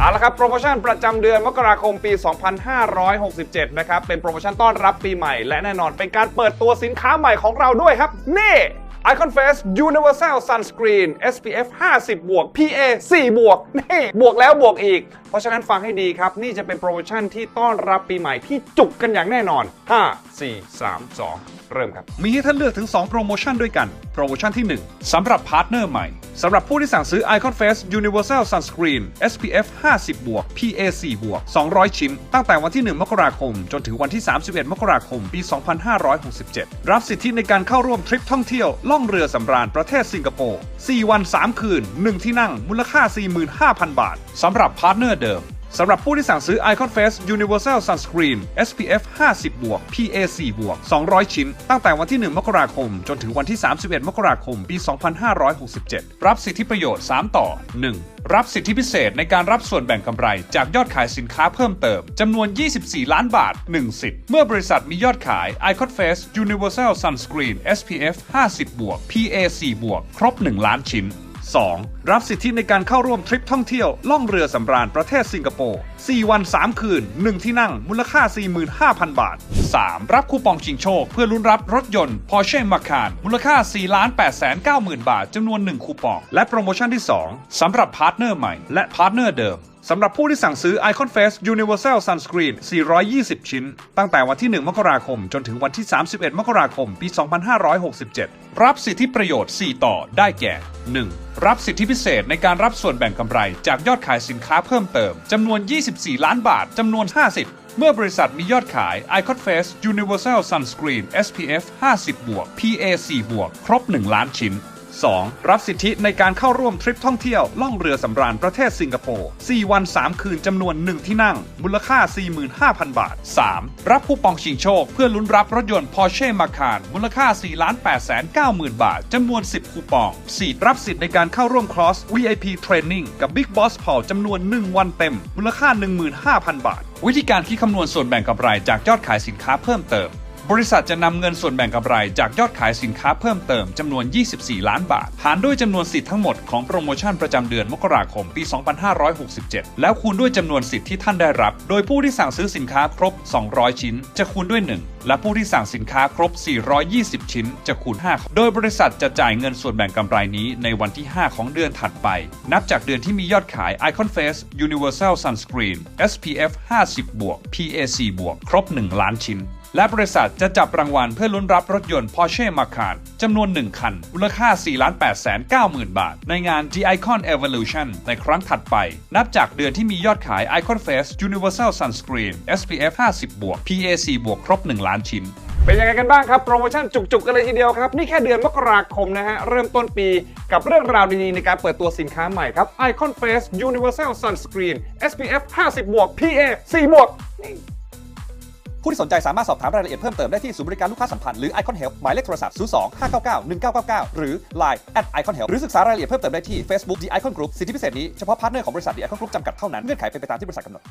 เอาละครับโปรโมชั่นประจำเดือนมกราคมปี 2567 นะครับ เป็นโปรโมชั่นต้อนรับปีใหม่ และแน่นอนเป็นการเปิดตัวสินค้าใหม่ของเราด้วยครับ นี่ Icon Face Universal Sunscreen SPF 50 บวก PA 4 บวก นี่ บวกแล้วบวกอีก เพราะฉะนั้นฟังให้ดีครับ นี่จะเป็นโปรโมชั่นที่ต้อนรับปีใหม่ที่จุกกันอย่างแน่นอน 5 4 3 2 เริ่มครับ มีให้ท่านเลือกถึง 2 โปรโมชั่นด้วยกัน โปรโมชั่นที่ 1สำหรับพาร์ทเนอร์ใหม่ สำหรับผู้ที่สั่งซื้อ Icon Face Universal Sunscreen SPF 50 บวก PA 4บวก 200 ชิ้น ตั้งแต่วันที่ 1 มกราคม จนถึงวันที่ 31 มกราคม ปี 2567 รับสิทธิในการเข้าร่วมทริปท่องเที่ยว ล่องเรือสำราญประเทศสิงคโปร์ 4 วัน 3 คืน 1 ที่นั่ง มูลค่า 45,000 บาท สำหรับพาร์ทเนอร์เดิม สำหรับผู้ที่สั่งซื้อ Icon Face Universal Sunscreen SPF 50บวก PA 4บวก200 ชิ้น ตั้งแต่วันที่ 1 มกราคม จนถึงวันที่ 31 มกราคม ปี 2567 รับสิทธิประโยชน์ 3 ต่อ 1. รับสิทธิพิเศษในการรับส่วนแบ่งกำไร จากยอดขายสินค้าเพิ่มเติมจำนวน 24 ล้านบาท 1 สิทธิ์ เมื่อบริษัทมียอดขาย Icon Face Universal Sunscreen SPF 50บวก PA 4บวกครบ 1 ล้านชิ้น 2. รับสิทธิในการเข้าร่วมทริปท่องเที่ยว ล่องเรือสำราญประเทศสิงคโปร์ 4 วัน 3 คืน 1 ที่นั่ง มูลค่า 45,000 บาท 3. รับคูปองชิงโชค เพื่อลุ้นรับรถยนต์ Porsche Macan มูลค่า 4 8 9 0 0 0 บาทจำนวน 1 คูปอง และโปรโมชั่นที่ 2สำหรับพาร์ทเนอร์ใหม่และพาร์ทเนอร์เดิม สำหรับผู้ที่สั่งซื้อ Icon Face Universal Sunscreen 420 ชิ้น ตั้งแต่วันที่ 1 มกราคม จนถึงวันที่ 31 มกราคม ปี 2567 รับสิทธิประโยชน์ 4 ต่อ ได้แก่ 1. รับสิทธิพิเศษในการรับส่วนแบ่งกำไร จากยอดขายสินค้าเพิ่มเติม จำนวน 24 ล้านบาท จำนวน 50เมื่อบริษัทมียอดขาย Icon Face Universal Sunscreen SPF 50 บวก PA 4บวก ครบ 1 ล้านชิ้น 2. รับสิทธิในการเข้าร่วมทริปท่องเที่ยวล่องเรือสำราญประเทศสิงคโปร์ 4 วัน 3 คืนจำนวน 1 ที่นั่ง มูลค่า 45,000 บาท 3. รับคูปองชิงโชค เพื่อลุ้นรับรถยนต์ Porsche Macan มูลค่า 4 8 9 0 0 0 บาท จำนวน 10 คูปอง 4. รับสิทธิ์ในการเข้าร่วมคลอส VIP Training กับ Big Boss Paul จำนวน 1 วันเต็ม มูลค่า 15,000 บาท วิธีการคิดคำนวณส่วนแบ่งกำไรจากยอดขายสินค้าเพิ่มเติม บริษัทจะนำเงินส่วนแบ่งกำไรจากยอดขายสินค้าเพิ่มเติมจำนวน 24 ล้านบาท หารด้วยจำนวนสิทธิ์ทั้งหมดของโปรโมชั่นประจำเดือนมกราคมปี 2567 แล้วคูณด้วยจำนวนสิทธิ์ที่ท่านได้รับ โดยผู้ที่สั่งซื้อสินค้าครบ 200 ชิ้น จะคูณด้วย 1 และผู้ที่สั่งสินค้าครบ 420 ชิ้น จะคูณ 5 โดยบริษัทจะจ่ายเงินส่วนแบ่งกำไรนี้ในวันที่ 5 ของเดือนถัดไป นับจากเดือนที่มียอดขาย Icon Face Universal Sunscreen SPF 50 บวก PAC บวกครบ 1 ล้านชิ้น และบริษัทจะจับรางวัลเพื่อลุ้นรับรถยนต์ Porsche Macan จำนวน 1 คัน มูลค่า 4 8 9 0 0 0 0 บาท ในงาน The Icon Evolution ในครั้งถัดไป นับจากเดือนที่มียอดขาย Icon Face Universal Sunscreen SPF 50บวก PAC บวกครบ 1 ล้านชิ้น เป็นยังไงกันบ้างครับโปรโมชั่นจุกๆกันเลยทีเดียวครับ นี่แค่เดือนมกราคมนะฮะ เริ่มต้นปีกับเรื่องราวดีๆในการเปิดตัวสินค้าใหม่ครับ Icon Face Universal Sunscreen SPF 50บวก PA 4บวก ผู้ที่สนใจสามารถสอบถามรายละเอียดเพิ่มเติมได้ที่ศูนย์บริการลูกค้าสัมพันธ์หรือ Icon Help หมายเลขโทรศัพท์ 02 599 1999 หรือ Line at icon help หรือศึกษารายละเอียดเพิ่มเติมได้ที่ Facebook The Icon Group สิทธิพิเศษนี้เฉพาะพาร์ทเนอร์ของบริษัท The Icon Group จำกัดเท่านั้นเงื่อนไขเป็นไปตามที่บริษัทกำหนด